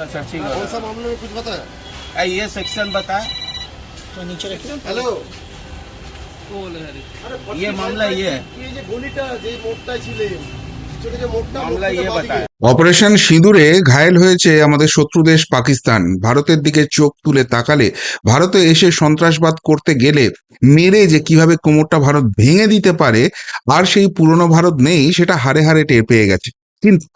Searching कौन सा मामले में कुछ पता है आ, ये सेक्शन बताए তো নিচে রেখে দেন হ্যালো ये मामला ये है এই যে গলিটা যে মোড়টা ছিল ছোট যে মোড়টা मामला ये बताए অপারেশন সিঁদুরে ঘায়েল হয়েছে আমাদের শত্রু দেশ পাকিস্তান ভারতের দিকে চোখ তুলে তাকালে ভারতে এসে সন্ত্রাসবাদ করতে গেলে মেরে যে কিভাবে কোমরটা ভারত ভেঙে দিতে পারে আর সেই পুরনো ভারত নেই সেটা হারে হারে টের পেয়ে গেছে কিন্তু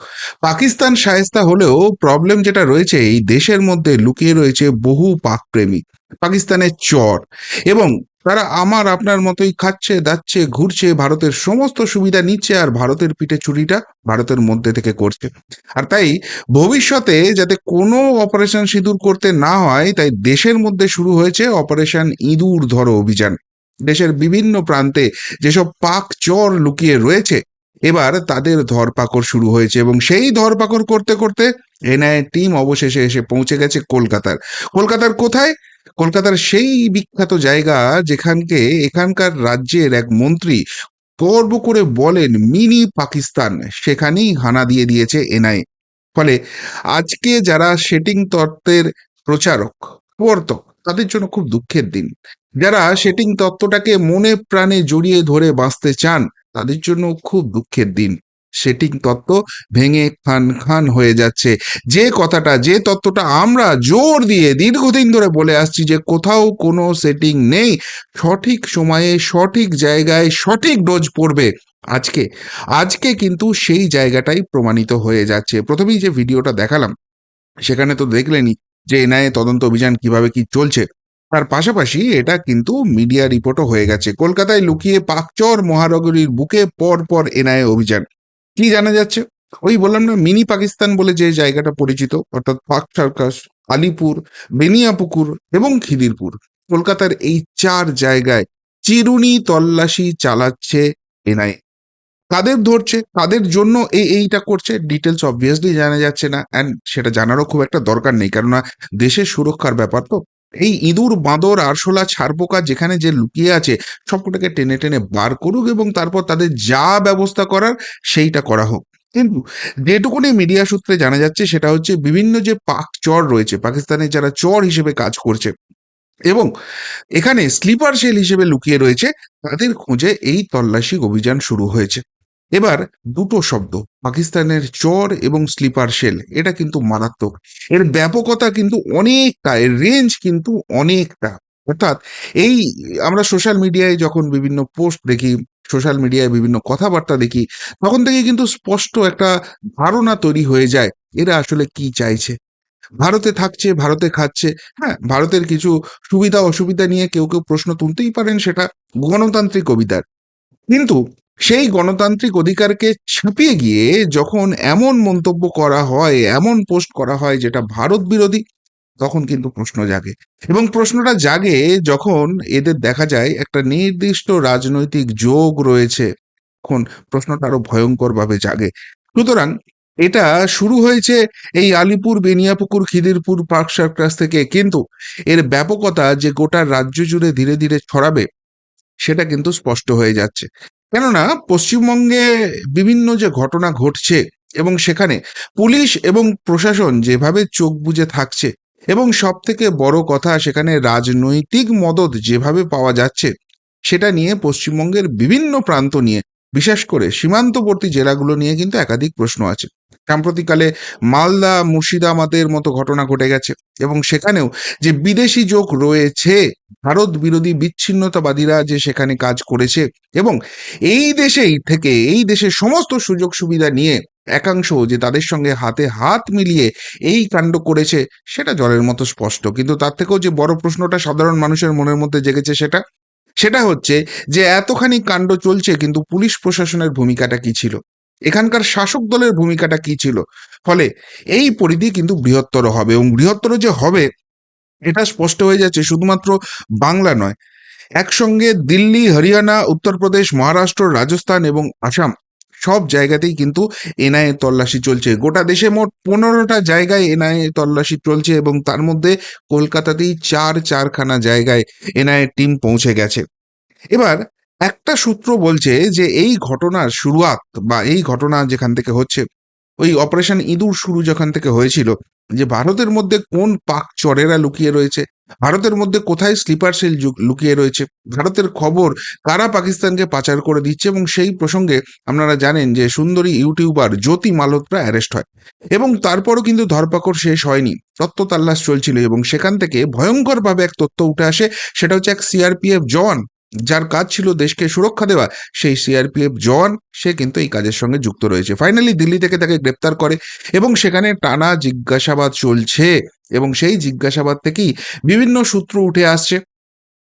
পাকিস্তান সায়স্তা হলেও প্রবলেম যেটা রয়েছে, এই দেশের মধ্যে লুকিয়ে রয়েছে বহু পাক প্রেমী পাকিস্তানের চর এবং তারা আমার, আপনার মতোই খাচ্ছে, দাচ্ছে, ঘুরছে, ভারতের সমস্ত সুবিধা নিচ্ছে আর ভারতের পিঠে চুরিটা ভারতের মধ্যে থেকে করছে। আর তাই ভবিষ্যতে যাতে কোনো অপারেশন সিঁদুর করতে না হয়, তাই দেশের মধ্যে শুরু হয়েছে অপারেশন ইঁদুর ধরো অভিযান। দেশের বিভিন্ন প্রান্তে যেসব পাক চর লুকিয়ে রয়েছে এবার তাদের ধরপাকড় শুরু হয়েছে এবং সেই ধরপাকড় করতে করতে এনআইএ টিম অবশেষে এসে পৌঁছে গেছে কলকাতার। কলকাতার কোথায়? কলকাতার সেই বিখ্যাত জায়গা যেখানকে এখানকার রাজ্যের এক মন্ত্রী গর্ব করে বলেন, মিনি পাকিস্তান। সেখানেই হানা দিয়ে দিয়েছে এনআইএ ফলে আজকে যারা সেটিং তত্ত্বের প্রচারক, প্রবর্তক, তাদের জন্য খুব দুঃখের দিন। যারা সেটিং তত্ত্বটাকে মনে প্রাণে জড়িয়ে ধরে বাঁচতে চান তাদের জন্য খুব দুঃখের দিন। সেটিং তত্ত্ব ভেঙে খান খান হয়ে যাচ্ছে। যে কথাটা, যে তত্ত্বটা আমরা জোর দিয়ে দীর্ঘদিন ধরে বলে আসছি যে কোথাও কোনো সেটিং নেই, সঠিক সময়ে, সঠিক জায়গায় সঠিক ডোজ পড়বে আজকে। আজকে কিন্তু সেই জায়গাটাই প্রমাণিত হয়ে যাচ্ছে। প্রথমেই যে ভিডিওটা দেখালাম, সেখানে তো দেখলেনই যে এনআইএ তদন্ত অভিযান কীভাবে কি চলছে। তার পাশাপাশি এটা কিন্তু মিডিয়া রিপোর্টও হয়ে গেছে। কলকাতায় লুকিয়ে পাকচর মহানগরীর বুকে পর পর এনআইএ অভিযান। কি জানা যাচ্ছে? ওই বললাম না, মিনি পাকিস্তান বলে যে জায়গাটা পরিচিত, অর্থাৎ পাক সার্কাস, আলিপুর, বেনিয়াপুকুর এবং খিদিরপুর। কলকাতার এই চার জায়গায় চিরুনি তল্লাশি চালাচ্ছে এনআইএ। কাদের ধরছে, কাদের জন্য এই এইটা করছে ডিটেলস অবভিয়াসলি জানা যাচ্ছে না অ্যান্ড সেটা জানারও খুব একটা দরকার নেই, কেননা দেশের সুরক্ষার ব্যাপার তো। এই ইঁদুর, বাঁদর, আরশোলা, ছারপোকা যেখানে যে লুকিয়ে আছে, সবকটাকে টেনে টেনে বার করুক এবং তারপর তাদের যা ব্যবস্থা করার সেইটা করা হোক। কিন্তু যেটুকুনি মিডিয়া সূত্রে জানা যাচ্ছে, সেটা হচ্ছে বিভিন্ন যে পাক চর রয়েছে, পাকিস্তানের যারা চর হিসেবে কাজ করছে এবং এখানে স্লিপার সেল হিসেবে লুকিয়ে রয়েছে, তাদের খোঁজে এই তল্লাশি অভিযান শুরু হয়েছে। এবার দুটো শব্দ, পাকিস্তানের চর এবং স্লিপার সেল এটা কিন্তু মারাত্মক। এর ব্যাপকতা কিন্তু অনেকটা, এর রেঞ্জ কিন্তু অনেকটা। অর্থাৎ এই আমরা সোশ্যাল মিডিয়ায় যখন বিভিন্ন পোস্ট দেখি সোশ্যাল মিডিয়ায় বিভিন্ন কথাবার্তা দেখি, তখন থেকে কিন্তু স্পষ্ট একটা ধারণা তৈরি হয়ে যায়, এরা আসলে কি চাইছে? ভারতে থাকছে, ভারতে খাচ্ছে হ্যাঁ ভারতের কিছু সুবিধা অসুবিধা নিয়ে কেউ কেউ প্রশ্ন তুলতেই পারেন সেটা গণতান্ত্রিক কবিতার কিন্তু সেই গণতান্ত্রিক অধিকারকে ছাপিয়ে গিয়ে যখন এমন মন্তব্য করা হয়, এমন পোস্ট করা হয় যেটা ভারত বিরোধী, তখন কিন্তু প্রশ্ন জাগে। এবং প্রশ্নটা জাগে যখন এদের দেখা যায় একটা নির্দিষ্ট রাজনৈতিক যোগ রয়েছে। তখন প্রশ্নটা আরও ভয়ঙ্করভাবে জাগে। সুতরাং এটা শুরু হয়েছে এই আলিপুর, বেনিয়াপুকুর, খিদিরপুর, পার্ক সার্কাস থেকে। কিন্তু এর ব্যাপকতা যে গোটা রাজ্য জুড়ে ধীরে ধীরে ছড়াবে, সেটা কিন্তু স্পষ্ট হয়ে যাচ্ছে। কেননা পশ্চিমবঙ্গে বিভিন্ন যে ঘটনা ঘটছে এবং সেখানে পুলিশ এবং প্রশাসন যেভাবে চোখ বুঝে থাকছে এবং সব থেকে বড় কথা সেখানে রাজনৈতিক মদত যেভাবে পাওয়া যাচ্ছে, সেটা নিয়ে পশ্চিমবঙ্গের বিভিন্ন প্রান্ত নিয়ে বিশেষ করে সীমান্তবর্তী জেলাগুলো নিয়ে কিন্তু একাধিক প্রশ্ন আছে। সাম্প্রতিককালে মালদা, মুর্শিদাবাদের মতো ঘটনা ঘটে গেছে এবং সেখানেও যে বিদেশি যোগ রয়েছে, ভারত বিরোধী বিচ্ছিন্নতাবাদীরা যে সেখানে কাজ করেছে এবং এই দেশেই থেকে, এই দেশের সমস্ত সুযোগ সুবিধা নিয়ে একাংশ যে তাদের সঙ্গে হাতে হাত মিলিয়ে এই কাণ্ড করেছে, সেটা জলের মতো স্পষ্ট। কিন্তু তার থেকেও যে বড় প্রশ্নটা সাধারণ মানুষের মনের মধ্যে জেগেছে সেটা সেটা হচ্ছে যে এতখানি কাণ্ড চলছে, কিন্তু পুলিশ প্রশাসনের ভূমিকাটা কি ছিল? এখানকার শাসক দলের ভূমিকাটা কি ছিল? ফলে এই পরিধি কিন্তু বৃহত্তর হবে এবং বৃহত্তর যে হবে, এটা স্পষ্ট হয়ে যাচ্ছে শুধুমাত্র বাংলা নয়। একসঙ্গে দিল্লি, হরিয়ানা, উত্তরপ্রদেশ, মহারাষ্ট্র, রাজস্থান এবং আসাম সব জায়গাতেই কিন্তু এনআইএ তল্লাশি চলছে। গোটা দেশে মোট পনেরোটা জায়গায় এনআইএ তল্লাশি চলছে এবং তার মধ্যে কলকাতাতেই চার চারখানা জায়গায় এনআইএ টিম পৌঁছে গেছে। এবার একটা সূত্র বলছে যে এই ঘটনার শুরুয়াত বা এই ঘটনা যেখান থেকে হচ্ছে, ওই অপারেশন ইঁদুর শুরু যেখান থেকে হয়েছিল, যে ভারতের মধ্যে কোন পাক চরেরা লুকিয়ে রয়েছে ভারতের মধ্যে কোথায় স্লিপার সেল লুকিয়ে রয়েছে? ভারতের খবর কারা পাকিস্তানকে পাচার করে দিচ্ছে এবং সেই প্রসঙ্গে আপনারা জানেন যে সুন্দরী ইউটিউবার জ্যোতি মালহোত্রা অ্যারেস্ট হয়। এবং তারপরও কিন্তু ধরপাকড় শেষ হয়নি। তত্ত্ব তাল্লাশ চলছিল এবং সেখান থেকে ভয়ঙ্করভাবে এক তথ্য উঠে আসে, সেটা হচ্ছে এক সিআরপিএফ জওয়ান যার কাজ ছিল দেশকে সুরক্ষা দেওয়া, সেই সিআরপিএফ জওয়ান সে কিন্তু এই কাজের সঙ্গে যুক্ত রয়েছে। ফাইনালি দিল্লি থেকে তাকে গ্রেপ্তার করে এবং সেখানে টানা জিজ্ঞাসাবাদ চলছে এবং সেই জিজ্ঞাসাবাদ থেকেই বিভিন্ন সূত্র উঠে আসছে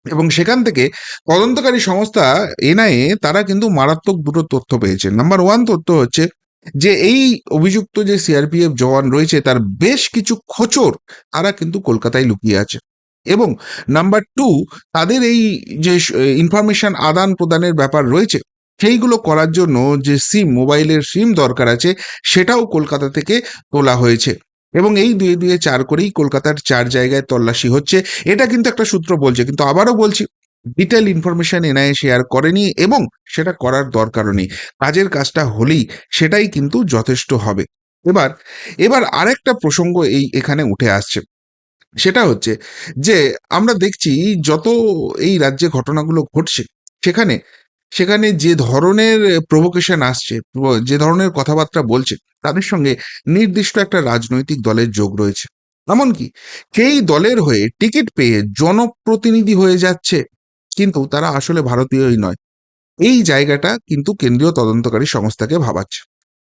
এবং সেখান থেকে তদন্তকারী সংস্থা এনআইএ, তারা কিন্তু মারাত্মক দুটো তথ্য পেয়েছে। নাম্বার ওয়ান তথ্য হচ্ছে যে এই অভিযুক্ত যে সিআরপিএফ জওয়ান রয়েছে, তার বেশ কিছু খোচর তারা কিন্তু কলকাতায় লুকিয়ে আছে। এবং নাম্বার টু তাদের এই যে ইনফরমেশন আদান প্রদানের ব্যাপার রয়েছে, সেইগুলো করার জন্য যে সিম মোবাইলের সিম দরকার আছে, সেটাও কলকাতা থেকে তোলা হয়েছে। এবং এই দুয়ে দুয়ে চার করেই কলকাতার চার জায়গায় তল্লাশি হচ্ছে। এটা কিন্তু একটা সূত্র বলছে, কিন্তু আবারও বলছি ডিটেল ইনফরমেশন এনআইএ শেয়ার করেনি এবং সেটা করার দরকারও নেই। কাজের কাজটা হলেই সেটাই কিন্তু যথেষ্ট হবে। এবার এবার আরেকটা প্রসঙ্গ এই এখানে উঠে আসছে। সেটা হচ্ছে যে আমরা দেখছি যত এই রাজ্যে ঘটনাগুলো ঘটছে, সেখানে সেখানে যে ধরনের প্রভোকেশন আসছে, যে ধরনের কথাবার্তা বলছে, তাদের সঙ্গে নির্দিষ্ট একটা রাজনৈতিক দলের যোগ রয়েছে। এমনকি সেই দলের হয়ে টিকিট পেয়ে জনপ্রতিনিধি হয়ে যাচ্ছে, কিন্তু তারা আসলে ভারতীয়ই নয়। এই জায়গাটা কিন্তু কেন্দ্রীয় তদন্তকারী সংস্থাকে ভাবাচ্ছে।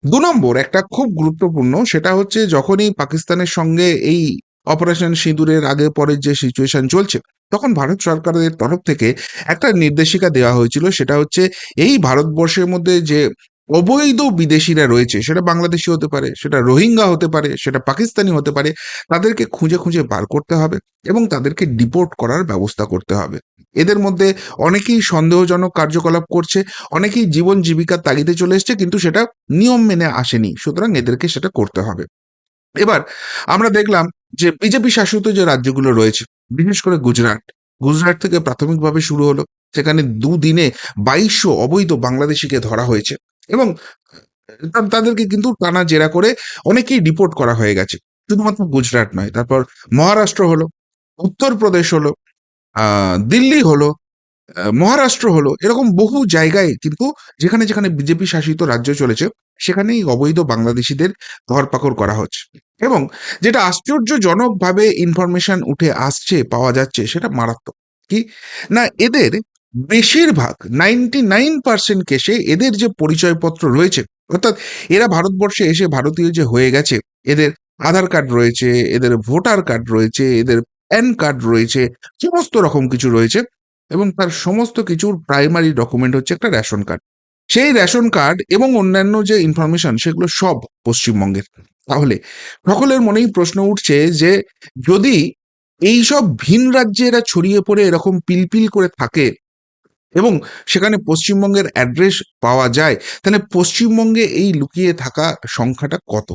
দু নম্বর, একটা খুব গুরুত্বপূর্ণ, সেটা হচ্ছে যখনই পাকিস্তানের সঙ্গে এই অপারেশন সিঁদুরের আগে পরের যে সিচুয়েশন চলছে, তখন ভারত সরকারের তরফ থেকে একটা নির্দেশিকা দেওয়া হয়েছিল, সেটা হচ্ছে এই ভারতবর্ষের মধ্যে যে অবৈধ বিদেশিরা রয়েছে, সেটা বাংলাদেশি হতে পারে, সেটা রোহিঙ্গা হতে পারে, সেটা পাকিস্তানি হতে পারে, তাদেরকে খুঁজে খুঁজে বার করতে হবে এবং তাদেরকে ডিপোর্ট করার ব্যবস্থা করতে হবে। এদের মধ্যে অনেকেই সন্দেহজনক কার্যকলাপ করছে, অনেকেই জীবন জীবিকার তাগিদে চলে এসছে, কিন্তু সেটা নিয়ম মেনে আসেনি, সুতরাং এদেরকে সেটা করতে হবে। এবার আমরা দেখলাম যে বিজেপি শাসিত যে রাজ্যগুলো রয়েছে, বিশেষ করে গুজরাট গুজরাট থেকে প্রাথমিকভাবে শুরু হলো, সেখানে দুদিনে বাইশশো অবৈধ বাংলাদেশিকে ধরা হয়েছে এবং তাদেরকে কিন্তু টানা জেরা করে অনেকেই ডিপোর্ট করা হয়ে গেছে। শুধুমাত্র গুজরাট নয়, তারপর মহারাষ্ট্র হলো, উত্তরপ্রদেশ হলো দিল্লি হলো মহারাষ্ট্র হলো এরকম বহু জায়গায় কিন্তু যেখানে যেখানে বিজেপি শাসিত রাজ্য চলেছে, সেখানেই অবৈধ বাংলাদেশিদের ধরপাকড় করা হচ্ছে। এবং যেটা আশ্চর্যজনকভাবে ইনফরমেশন উঠে আসছে, পাওয়া যাচ্ছে, সেটা মারাত্মক। কি? না, এদের বেশিরভাগ নাইনটি নাইন পার্সেন্ট কেসে এদের যে পরিচয়পত্র রয়েছে, অর্থাৎ এরা ভারতবর্ষে এসে ভারতীয় যে হয়ে গেছে, এদের আধার কার্ড রয়েছে, এদের ভোটার কার্ড রয়েছে, এদের প্যান কার্ড রয়েছে, সমস্ত রকম কিছু রয়েছে। এবং তার সমস্ত কিছুর প্রাইমারি ডকুমেন্ট হচ্ছে একটা রেশন কার্ড সেই রেশন কার্ড এবং অন্যান্য যে ইনফরমেশন সেগুলো সব পশ্চিমবঙ্গের। তাহলে সকলের মনেই প্রশ্ন উঠছে যে, যদি এই সব ভিন রাজ্যে এরা ছড়িয়ে পড়ে এরকম পিলপিল করে থাকে এবং সেখানে পশ্চিমবঙ্গের অ্যাড্রেস পাওয়া যায়, তাহলে পশ্চিমবঙ্গে এই লুকিয়ে থাকা সংখ্যাটা কত?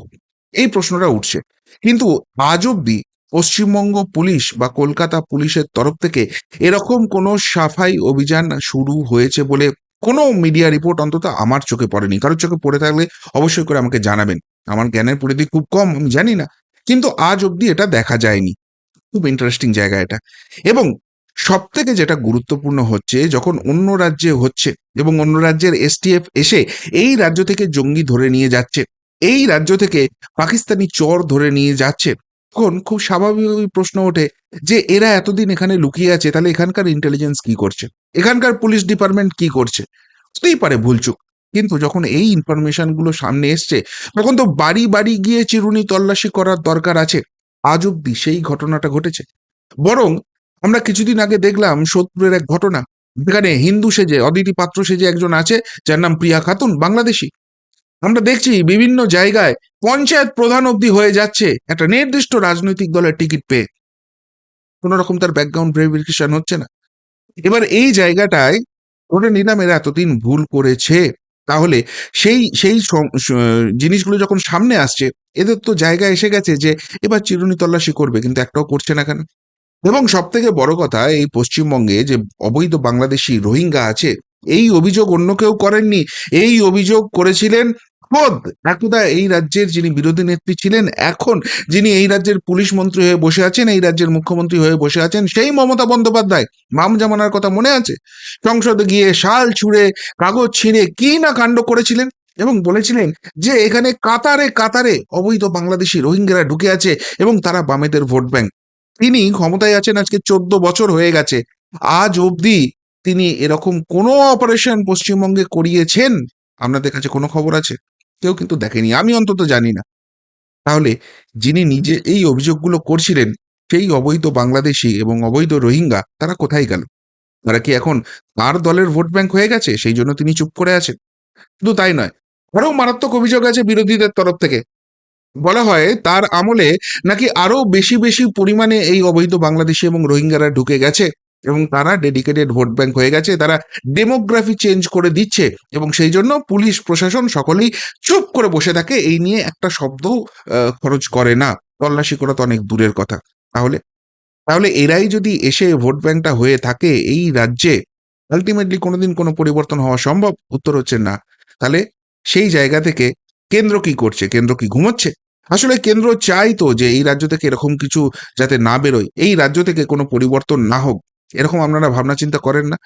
এই প্রশ্নটা উঠছে। কিন্তু আজ অব্দি পশ্চিমবঙ্গ পুলিশ বা কলকাতা পুলিশের তরফ থেকে এরকম কোনো সাফাই অভিযান শুরু হয়েছে বলে কোনো মিডিয়া রিপোর্ট অন্তত আমার চোখে পড়েনি। কারোর চোখে পড়ে থাকলে অবশ্যই করে আমাকে জানাবেন। আমার জ্ঞানের পরিধি খুব কম, আমি জানি না। কিন্তু আজ অবধি এটা দেখা যায়নি। খুব ইন্টারেস্টিং জায়গা এটা। এবং সব থেকে যেটা গুরুত্বপূর্ণ হচ্ছে, যখন অন্য রাজ্যে হচ্ছে এবং অন্য রাজ্যের এসটিএফ এসে এই রাজ্য থেকে জঙ্গি ধরে নিয়ে যাচ্ছে, এই রাজ্য থেকে পাকিস্তানি চর ধরে নিয়ে যাচ্ছে তখন খুব স্বাভাবিক প্রশ্ন ওঠে যে, এরা এতদিন এখানে লুকিয়ে আছে, তাহলে এখানকার ইন্টেলিজেন্স কি করছে? এখানকার পুলিশ ডিপার্টমেন্ট কি করছে? হতেই পারে ভুলচুক কিন্তু যখন এই ইনফরমেশনগুলো সামনে এসছে, তখন তো বাড়ি বাড়ি গিয়ে চিরুনি তল্লাশি করার দরকার আছে। আজ অব্দি সেই ঘটনাটা ঘটেছে। বরং আমরা কিছুদিন আগে দেখলাম সোদপুরের এক ঘটনা। যেখানে হিন্দু সেজে, অদিতি পাত্র সেজে একজন আছে, যার নাম প্রিয়া খাতুন, বাংলাদেশি। আমরা দেখছি বিভিন্ন জায়গায় পঞ্চায়েত প্রধান অব্দি হয়ে যাচ্ছে একটা নির্দিষ্ট রাজনৈতিক দলের টিকিট পেয়ে। কোনো রকম তার ব্যাকগ্রাউন্ড ভেরিফিকেশন হচ্ছে না। এবার এই জায়গাটায় ধরে নিলাম এরা এতদিন ভুল করেছে, তাহলে সেই সেই জিনিসগুলো যখন সামনে আসছে, এদের তো জায়গা এসে গেছে যে এবার চিরুনি তল্লাশি করবে, কিন্তু একটাও করছে না কেন? এবং সব থেকে বড় কথা, এই পশ্চিমবঙ্গে যে অবৈধ বাংলাদেশি রোহিঙ্গা আছে এই অভিযোগ অন্য কেউ করেননি। এই অভিযোগ করেছিলেন খোদ একদা এই রাজ্যের যিনি বিরোধী নেত্রী ছিলেন এখন, যিনি এই রাজ্যের পুলিশ মন্ত্রী হয়ে বসে আছেন, এই রাজ্যের মুখ্যমন্ত্রী হয়ে বসে আছেন, সেই মমতা বন্দ্যোপাধ্যায়। মাম জামানার কথা মনে আছে? সংসদে গিয়ে শাল ছুঁড়ে, কাগজ ছিঁড়ে কি না কাণ্ড করেছিলেন এবং বলেছিলেন যে এখানে কাতারে কাতারে অবৈধ বাংলাদেশি রোহিঙ্গারা ঢুকে আছে এবং তারা বামেদের ভোট ব্যাংক। তিনি ক্ষমতায় আছেন আজকে চোদ্দ বছর হয়ে গেছে। আজ অবধি তিনি এরকম কোনো অপারেশন পশ্চিমবঙ্গে করিয়েছেন? আপনাদের কাছে কোনো খবর আছে? কেউ কিন্তু দেখেনি, আমি অন্তত জানি না। তাহলে যিনি নিজে এই অভিযোগগুলো করছিলেন, সেই অবৈধ বাংলাদেশি এবং অবৈধ রোহিঙ্গা, তারা কোথায় গেল? তারা কি এখন তার দলের ভোট ব্যাংক হয়ে গেছে? সেই জন্য তিনি চুপ করে আছেন। শুধু তাই নয়, আরও মারাত্মক অভিযোগ আছে বিরোধীদের তরফ থেকে। বলা হয়, তার আমলে নাকি আরও বেশি বেশি পরিমাণে এই অবৈধ বাংলাদেশি এবং রোহিঙ্গারা ঢুকে গেছে। এবং তারা ডেডিকেটেড ভোট ব্যাংক হয়ে গেছে, তারা ডেমোগ্রাফি চেঞ্জ করে দিচ্ছে এবং সেই জন্য পুলিশ, প্রশাসন সকলেই চুপ করে বসে থাকে। এই নিয়ে একটা শব্দ খরচ করে না। তল্লাশি করা তো অনেক দূরের কথা। তাহলে তাহলে এরাই যদি এসে ভোট ব্যাংকটা হয়ে থাকে এই রাজ্যে আলটিমেটলি কোনোদিন কোনো পরিবর্তন হওয়া সম্ভব? উত্তর হচ্ছে না। তাহলে সেই জায়গা থেকে কেন্দ্র কি করছে? কেন্দ্র কি ঘুমোচ্ছে? আসলে কেন্দ্র চাই তো যে এই রাজ্য থেকে এরকম কিছু যাতে না বেরোয়। এই রাজ্য থেকে কোনো পরিবর্তন না হোক। এরকম আপনারা ভাবনা চিন্তা করেন না।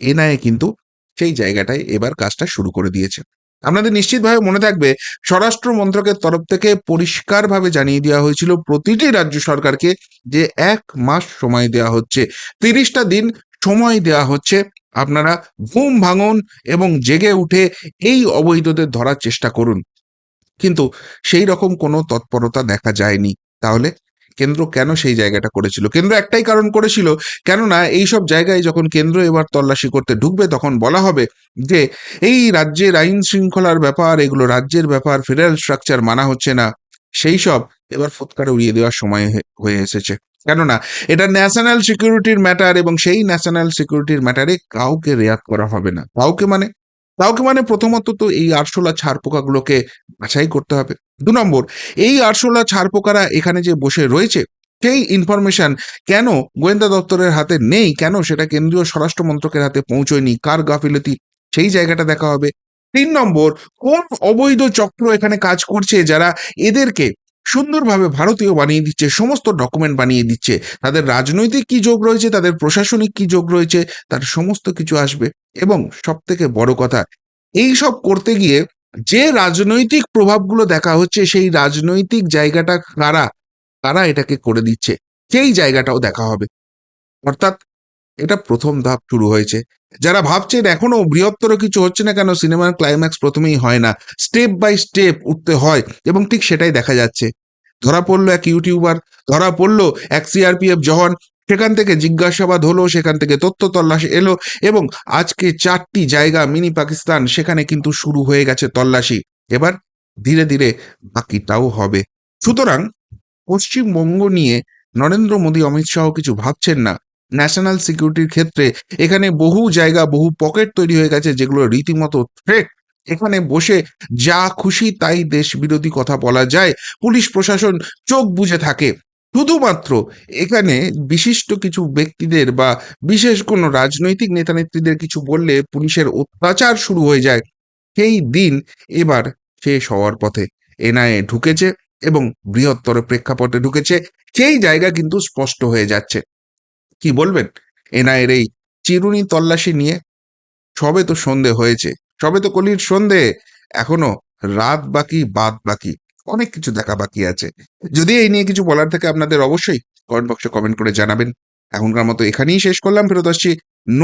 এনআইএ কিন্তু সেই জায়গাটায় এবার কাজটা শুরু করে দিয়েছে। আপনাদের নিশ্চিতভাবে মনে থাকবে, স্বরাষ্ট্র মন্ত্রকের তরফ থেকে পরিষ্কারভাবে জানিয়ে দেওয়া হয়েছিল প্রতিটি রাজ্য সরকারকে যে এক মাস সময় দেওয়া হচ্ছে, তিরিশটা দিন সময় দেওয়া হচ্ছে। আপনারা ঘুম ভাঙুন এবং জেগে উঠে এই অবৈধদের ধরার চেষ্টা করুন। কিন্তু সেই রকম কোনো তৎপরতা দেখা যায়নি। তাহলে কেন্দ্র কেন সেই জায়গাটা করেছিল? কেন্দ্র একটাই কারণ করেছিল। কেননা এই সব জায়গায় যখন কেন্দ্র এবার তল্লাশি করতে ঢুকবে, তখন বলা হবে যে, এই রাজ্যের আইন শৃঙ্খলার ব্যাপার, এগুলো রাজ্যের ব্যাপার ফেডারেল স্ট্রাকচার মানা হচ্ছে না, সেই সব এবার ফুৎকারে উড়িয়ে দেওয়ার সময় হয়ে এসেছে। কেননা এটা ন্যাশনাল সিকিউরিটির ম্যাটার এবং সেই ন্যাশনাল সিকিউরিটির ম্যাটারে কাউকে রেয়াত করা হবে না। কাউকে মানে কাউকে মানে প্রথমত তো এই আরশোলা ছাড় পোকাগুলোকে বাছাই করতে হবে। দু নম্বর, এই আরশোলা ছাড় পোকারা এখানে যে বসে রয়েছে, সেই ইনফরমেশন কেন গোয়েন্দা দপ্তরের হাতে নেই? কেন সেটা কেন্দ্রীয় স্বরাষ্ট্র মন্ত্রকের হাতে পৌঁছয়নি? কার গাফিলতি? সেই জায়গাটা দেখা হবে। তিন নম্বর, কোন অবৈধ চক্র এখানে কাজ করছে যারা এদেরকে সুন্দরভাবে ভারতীয় বানিয়ে দিচ্ছে, সমস্ত ডকুমেন্ট বানিয়ে দিচ্ছে। তাদের রাজনৈতিক কি যোগ রয়েছে, তাদের প্রশাসনিক কি যোগ রয়েছে, তার সমস্ত কিছু আসবে। এবং সব থেকে বড় কথা এই সব করতে গিয়ে যে রাজনৈতিক প্রভাবগুলো দেখা হচ্ছে, সেই রাজনৈতিক জায়গাটা কারা কারা এটাকে করে দিচ্ছে, সেই জায়গাটাও দেখা হবে। অর্থাৎ এটা প্রথম ধাপ শুরু হয়েছে। যারা ভাবছেন এখনও বৃহত্তর কিছু হচ্ছে না কেন, সিনেমার ক্লাইম্যাক্স প্রথমেই হয় না। স্টেপ বাই স্টেপ উঠতে হয় এবং ঠিক সেটাই দেখা যাচ্ছে। ধরা পড়ল এক ইউটিউবার ধরা পড়ল এক সিআরপিএফ জওয়ান, সেখান থেকে জিজ্ঞাসাবাদ হলো, সেখান থেকে তথ্য তল্লাশি এলো এবং আজকে চারটি জায়গা মিনি পাকিস্তান, সেখানে কিন্তু শুরু হয়ে গেছে তল্লাশি। এবার ধীরে ধীরে বাকিটাও হবে। সুতরাং পশ্চিমবঙ্গ নিয়ে নরেন্দ্র মোদী, অমিত শাহ কিছু ভাবছেন না। ন্যাশনাল সিকিউরিটির ক্ষেত্রে এখানে বহু জায়গা, বহু পকেট তৈরি হয়ে গেছে যেগুলো রীতিমতো থ্রেট এখানে বসে যা খুশি তাই দেশ বিরোধী কথা বলা যায়। পুলিশ প্রশাসন চোখ বুজে থাকে। শুধুমাত্র এখানে বিশিষ্ট কিছু ব্যক্তিদের বা বিশেষ কোনো রাজনৈতিক নেতা নেত্রীদের কিছু বললে পুলিশের অত্যাচার শুরু হয়ে যায়। সেই দিন এবার শেষ হওয়ার পথে এনআইএ ঢুকেছে এবং বৃহত্তর প্রেক্ষাপটে ঢুকেছে। সেই জায়গা কিন্তু স্পষ্ট হয়ে যাচ্ছে। কি বলবেন? এনআইএর এই চিরুনি তল্লাশি নিয়ে সবে তো সন্ধে হয়েছে, সবে তো কলির সন্ধে, এখনও রাত বাকি, বাদ বাকি, অনেক কিছু দেখা বাকি আছে। যদি এই নিয়ে কিছু বলার থাকে আপনাদের অবশ্যই কমেন্ট বক্সে কমেন্ট করে জানাবেন। এখনকার মতো এখানেই শেষ করলাম, ফেরত আসছি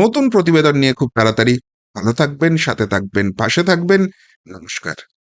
নতুন প্রতিবেদন নিয়ে খুব তাড়াতাড়ি। ভালো থাকবেন, সাথে থাকবেন, পাশে থাকবেন, নমস্কার।